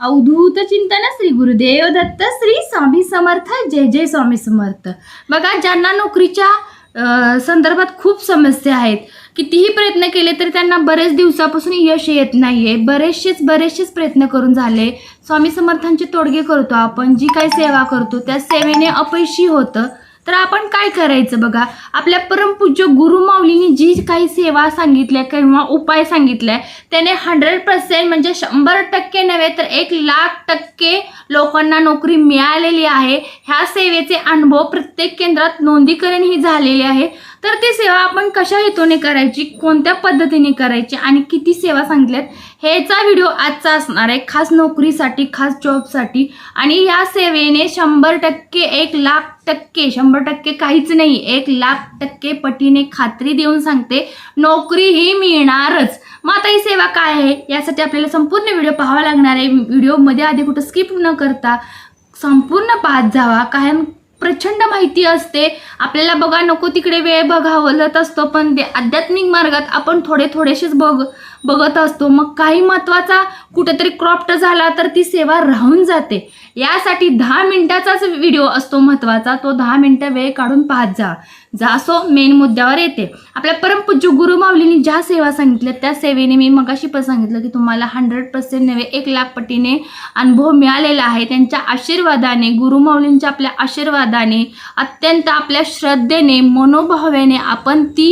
अवधूत चिंतन श्री गुरुदेव दत्त श्री स्वामी समर्थ जय जय स्वामी समर्थ. बघा ज्यांना नोकरीच्या संदर्भात खूप समस्या आहेत कितीही प्रयत्न केले तरी त्यांना बरेच दिवसापासून यश येत नाही आहे बरेचसेच बरेचसेच प्रयत्न करून झाले. स्वामी समर्थांचे तोडगे करतो आपण जी काही सेवा करतो त्या सेवेने अपयशी होतं. तर आपण काय करायचं बघा? आपल्या परमपूज्य गुरुमाऊलीनी जी काही सेवा सांगितल्या किंवा उपाय सांगितलाय त्याने हंड्रेड पर्सेंट म्हणजे शंभर टक्के नव्हे तर एक लाख टक्के लोकांना नोकरी मिळालेली आहे. ह्या सेवेचे अनुभव प्रत्येक केंद्रात नोंदीकरण ही झालेले आहे. तर ती सेवा आपण कशा हेतूने करायची? कोणत्या पद्धतीने करायची? आणि किती सेवा सांगितल्यात? ह्याचा व्हिडिओ आजचा असणार आहे. खास नोकरीसाठी खास जॉबसाठी. आणि या सेवेने शंभर टक्के एक लाख टक्के शंभर टक्के काहीच नाही एक लाख टक्के पटीने खात्री देऊन सांगते नोकरी ही मिळणारच. मग आता ही सेवा काय आहे? यासाठी आपल्याला संपूर्ण व्हिडिओ पाहावा लागणार आहे. व्हिडिओमध्ये आधी कुठं स्किप न करता संपूर्ण पाहत जावा. कारण प्रचंड माहिती असते. आपल्याला बघा नको तिकडे वेळ बघावलत असतो पण ते आध्यात्मिक मार्गात आपण थोडे थोडेसेच बघ. बघत असतो. मग काही महत्त्वाचा कुठेतरी क्रॉप्ट झाला तर ती सेवा राहून जाते. यासाठी दहा मिनिटाचाच व्हिडिओ असतो महत्त्वाचा तो दहा मिनटं वेळ काढून पाहत जा. जा असो मेन मुद्द्यावर येते. आपल्या परमपूज्य गुरु माऊलींनी ज्या सेवा सांगितल्या त्या सेवेने मी मगाशी पण सांगितलं की तुम्हाला हंड्रेड पर्सेंट नव्हे एक लाख पटीने अनुभव मिळालेला आहे. त्यांच्या आशीर्वादाने गुरुमाऊलींच्या आपल्या आशीर्वादाने अत्यंत आपल्या श्रद्धेने मनोभावेने आपण ती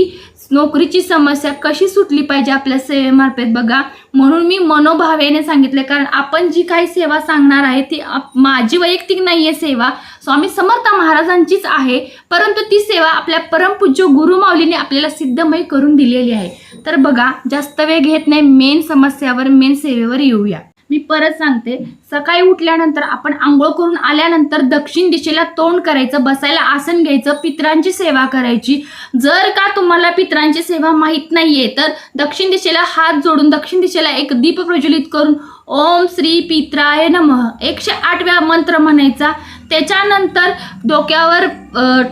नोकरीची समस्या कशी सुटली पाहिजे आपल्या सेवेमार्फत बघा. म्हणून मी मनोभावेने सांगितले कारण आपण जी काही सेवा सांगणार आहे ती आप- माझी वैयक्तिक नाही आहे सेवा. स्वामी समर्थ महाराजांचीच आहे परंतु ती सेवा आपल्या परमपूज्य गुरुमाऊलीने आपल्याला सिद्धमय करून दिलेली आहे. तर बघा जास्त वेळ घेत नाही मेन समस्यावर मेन सेवेवर येऊया. मी परत सांगते सकाळी उठल्यानंतर आपण आंघोळ करून आल्यानंतर दक्षिण दिशेला तोंड करायचं बसायला आसन घ्यायचं पित्रांची सेवा करायची. जर का तुम्हाला पित्रांची सेवा माहीत नाहीये तर दक्षिण दिशेला हात जोडून दक्षिण दिशेला एक दीप प्रज्वलित करून ओम श्री पित्राय नमः एकशे आठव्या मंत्र म्हणायचा. त्याच्यानंतर डोक्यावर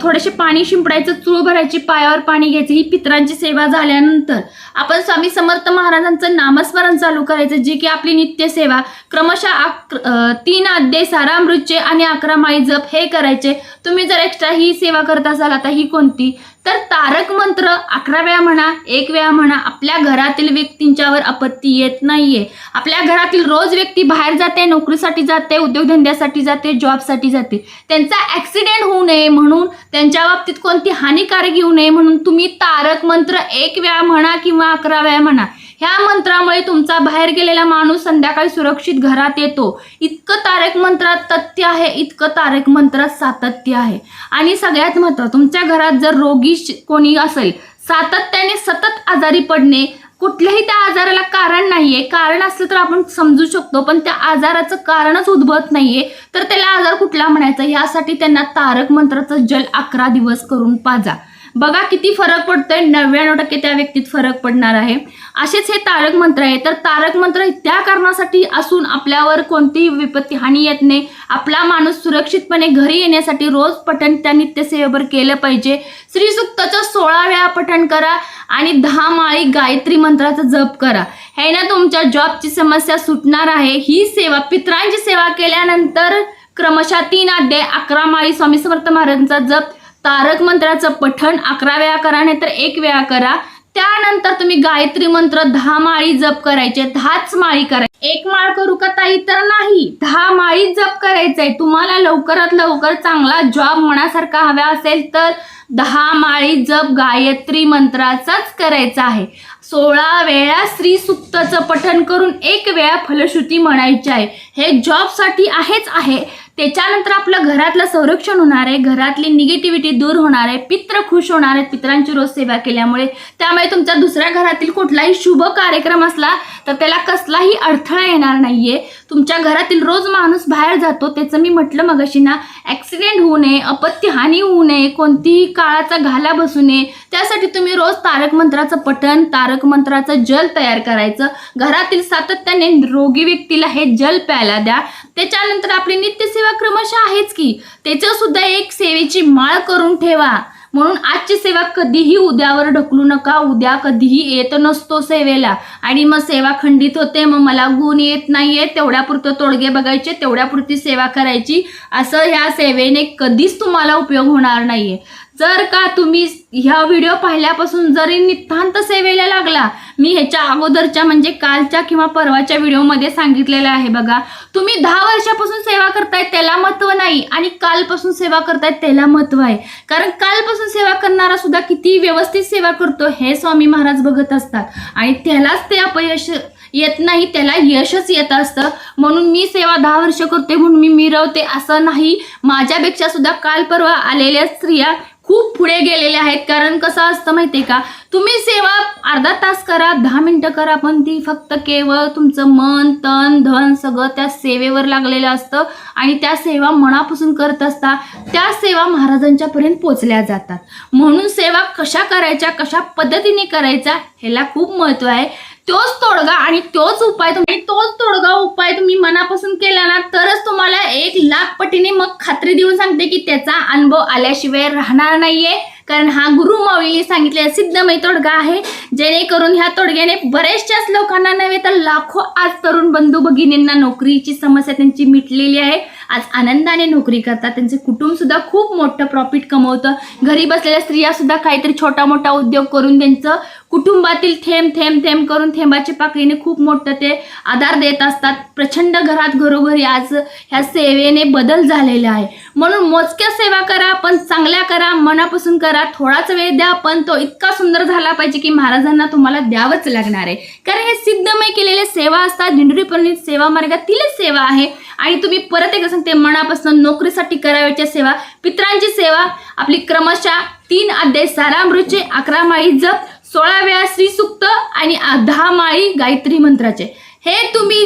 थोडेसे पाणी शिंपडायचं चूळ भरायची पायावर पाणी घ्यायचं ही पित्रांची सेवा झाल्यानंतर आपण स्वामी समर्थ महाराजांचं नामस्मरण चालू करायचं जी की आपली नित्य सेवा. क्रमशः अक अ, तीन अध्याय सारामृतचे आणि अकरा माळी जप हे करायचे. तुम्ही जर एक्स्ट्रा ही सेवा करत असाल आता ही कोणती? तर तारक मंत्र अकरा वेळा म्हणा एक वेळा म्हणा आपल्या घरातील व्यक्तींच्यावर आपत्ती येत नाहीये. आपल्या घरातील रोज व्यक्ती बाहेर जाते नोकरीसाठी जाते उद्योगधंद्यासाठी जाते जॉबसाठी जाते. त्यांचा ॲक्सिडेंट होऊ नये म्हणून त्यांच्या बाबतीत कोणती हानिकारक येऊ नये म्हणून तुम्ही तारक मंत्र एक वेळा म्हणा किंवा अकरा वेळा म्हणा. ह्या मंत्रामुळे तुमचा बाहेर गेलेला माणूस संध्याकाळी सुरक्षित घरात येतो. इतकं तारक मंत्रात तथ्य आहे इतकं तारक मंत्रात सातत्य आहे. आणि सगळ्यात महत्त्व तुमच्या घरात जर रोगी कोणी असेल सातत्याने सतत आजारी पडणे कुठल्याही त्या आजाराला कारण नाहीये. कारण असलं तर आपण समजू शकतो पण त्या आजाराचं कारणच उद्भवत नाहीये. तर त्याला आजार कुठला म्हणायचा? यासाठी त्यांना तारक मंत्राचं जल अकरा दिवस करून पाजा. बघा किती फरक पडतोय. नव्याण्णव टक्के त्या व्यक्तीत फरक पडणार आहे. असेच हे तारक मंत्र आहे. तर तारक मंत्र त्या कारणासाठी असून आपल्यावर कोणतीही विपत्ती हानी येत नाही. आपला माणूस सुरक्षितपणे घरी येण्यासाठी रोज पठण त्या नित्यसेवेवर केलं पाहिजे. श्रीसुक्ताचं सोळा वेळा पठण करा आणि दहा माळी गायत्री मंत्राचा जप करा. हे ना तुमच्या जॉबची समस्या सुटणार आहे. ही सेवा पित्रांची सेवा केल्यानंतर क्रमशः तीन अध्याय अकरा माळी स्वामी समर्थ महाराजांचा जप तारक मंत्राचं पठण अकरा वेळा करा नाही तर एक वेळा करा. त्यानंतर तुम्ही गायत्री मंत्र दहा माळी जप करायचे दहाच माळी करायची. एक माळ करू का ताई? तर नाही. दहा माळी जप करायचंय. तुम्हाला लवकरात लवकर चांगला जॉब मनासारखा हवा असेल तर दहा माळी जप गायत्री मंत्राचाच करायचा आहे. सोळा वेळा स्त्री सुक्ताचं पठण करून एक वेळा फलश्रुती म्हणायची आहे. हे जॉबसाठी आहेच आहे. त्याच्यानंतर आपलं घरातलं संरक्षण होणार आहे. घरातली निगेटिव्हिटी दूर होणार आहे. पित्र खुश होणार आहेत. पित्रांची रोज सेवा केल्यामुळे. त्यामुळे तुमच्या दुसऱ्या घरातील कुठलाही शुभ कार्यक्रम असला तर त्याला कसलाही अडथळा येणार नाहीये. तुमच्या घरातील रोज माणूस बाहेर जातो. त्याचं मी म्हटलं मगाशी ना ॲक्सिडेंट होऊ नये अपत्यहानी होऊ नये कोणतीही काळाचा घाला बसू नये. त्यासाठी तुम्ही रोज तारक मंत्राचं पठण तारक मंत्राचं जल तयार करायचं. घरातील सातत्याने रोगी व्यक्तीला हे जल प्यायला द्या. त्याच्यानंतर आपली नित्यसेवा क्रमशः आहेच की त्याचं सुद्धा एक सेवेची माळ करून ठेवा. म्हणून आजची सेवा कधीही उद्यावर ढकलू नका. उद्या कधीही येत नसतो सेवेला. आणि मग सेवा खंडित होते मग मला गुण येत नाहीये. तेवढ्यापुरतं तोडगे बघायचे तेवढ्यापुरती सेवा करायची. असं ह्या सेवेने कधीच तुम्हाला उपयोग होणार नाहीये. जर का तुम्ही ह्या व्हिडिओ पाहिल्यापासून जरी नितांत सेवेला लागला मी ह्याच्या अगोदरच्या म्हणजे कालच्या किंवा परवाच्या व्हिडिओमध्ये सांगितलेलं आहे बघा. तुम्ही दहा वर्षापासून सेवा करताय त्याला महत्त्व नाही आणि कालपासून सेवा करताय त्याला महत्त्व आहे. कारण कालपासून सेवा करणारा सुद्धा किती व्यवस्थित सेवा करतो हे स्वामी महाराज बघत असतात. आणि त्यालाच ते अपयश येत नाही त्याला यशच येत असतं. म्हणून मी सेवा दहा वर्ष करते म्हणून मी मिरवते असं नाही. माझ्यापेक्षा सुद्धा काल परवा आलेल्या स्त्रिया खूप पुढे गेलेले आहेत. कारण कसं असतं माहिती आहे का? तुम्ही सेवा अर्धा तास करा दहा मिनटं करा पण ती फक्त केवळ तुमचं मन तन धन सगळं त्या सेवेवर लागलेलं असतं. आणि त्या सेवा मनापासून करत असता त्या सेवा महाराजांच्या पर्यंत पोचल्या जातात. म्हणून सेवा कशा करायच्या कशा पद्धतीने करायच्या ह्याला खूप महत्त्व आहे. तोच तोडगा आणि तोच उपाय तुम्ही तोच तोडगा उपाय तुम्ही मनापासून केला ना तरच तुम्हाला एक लाख पटीने मग खात्री देऊन सांगते की त्याचा अनुभव आल्याशिवाय राहणार नाहीये. कारण हा गुरु माऊलीने सांगितलेला सिद्धमय तोडगा आहे. जेणेकरून ह्या तोडग्याने बऱ्याचशाच लोकांना नव्हे तर लाखो आज तरुण बंधू भगिनींना नोकरीची समस्या त्यांची मिटलेली आहे. आज आनंदाने नोकरी करतात. त्यांचे कुटुंब सुद्धा खूप मोठं प्रॉफिट कमवतं. घरी बसलेल्या स्त्रिया सुद्धा काहीतरी छोटा मोठा उद्योग करून त्यांचं कुटुंबातील थेंब थेंब थेंब करून थेंबाची पाकळीने खूप मोठं ते आधार देत असतात. प्रचंड घरात घरोघरी आज ह्या सेवेने बदल झालेला आहे. म्हणून मोजक्या सेवा करा पण चांगल्या करा मनापासून करा थोडाच वेळ द्या पण तो इतका सुंदर झाला पाहिजे की महाराजांना तुम्हाला द्यावंच लागणार आहे. कारण हे सिद्धमय केलेले सेवा असतात. दिंडोरी सेवा मार्गातीलच सेवा आहे. आणि तुम्ही परत एकदा सांगते मनापासून नोकरीसाठी करावयाच्या सेवा पित्रांची सेवा आपली क्रमशः तीन अध्याय सारामृतचे अकरा माळी जप सोळा वेळा श्रीसुक्त आणि दहा माळी गायत्री मंत्राचे. हे तुम्ही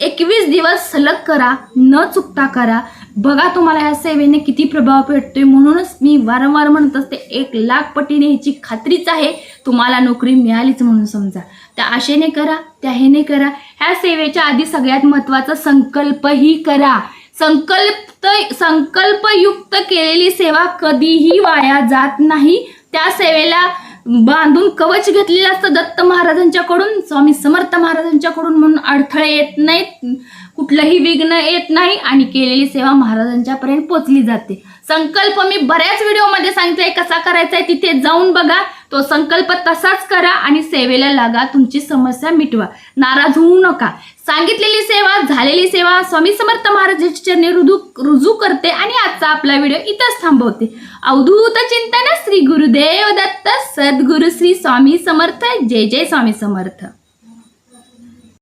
एकवीस दिवस सलग करा न चुकता करा. बघा तुम्हाला या सेवेने किती प्रभाव भेटतोय म्हणूनच मी वारंवार म्हणत असते एक लाख पटीने ह्याची खात्रीच आहे. तुम्हाला नोकरी मिळालीच म्हणून समजा. त्या आशेने करा त्या ह्याने करा. ह्या सेवेच्या आधी सगळ्यात महत्त्वाचा संकल्पही करा. संकल्प संकल्पयुक्त केलेली सेवा कधीही वाया जात नाही. त्या सेवेला बांधून कवच घेतलेलं असतं दत्त महाराजांच्याकडून स्वामी समर्थ महाराजांच्याकडून म्हणून अडथळे येत नाहीत कुठलंही विघ्न येत नाही आणि केलेली सेवा महाराजांच्यापर्यंत पोचली जाते. संकल्प मी बऱ्याच व्हिडिओमध्ये सांगितलाय कसा करायचा आहे तिथे जाऊन बघा. तो संकल्प तसाच करा आणि सेवेला लागा तुमची समस्या मिटवा. नाराज होऊ नका. सांगितलेली सेवा झालेली सेवा स्वामी समर्थ महाराजांच्या चरणी रुजू रुजू करते आणि आजचा आपला व्हिडिओ इथंच थांबवते. अवधूत चिंतन श्री गुरुदेव दत्त सद्गुरु श्री स्वामी समर्थ जय जय स्वामी समर्थ.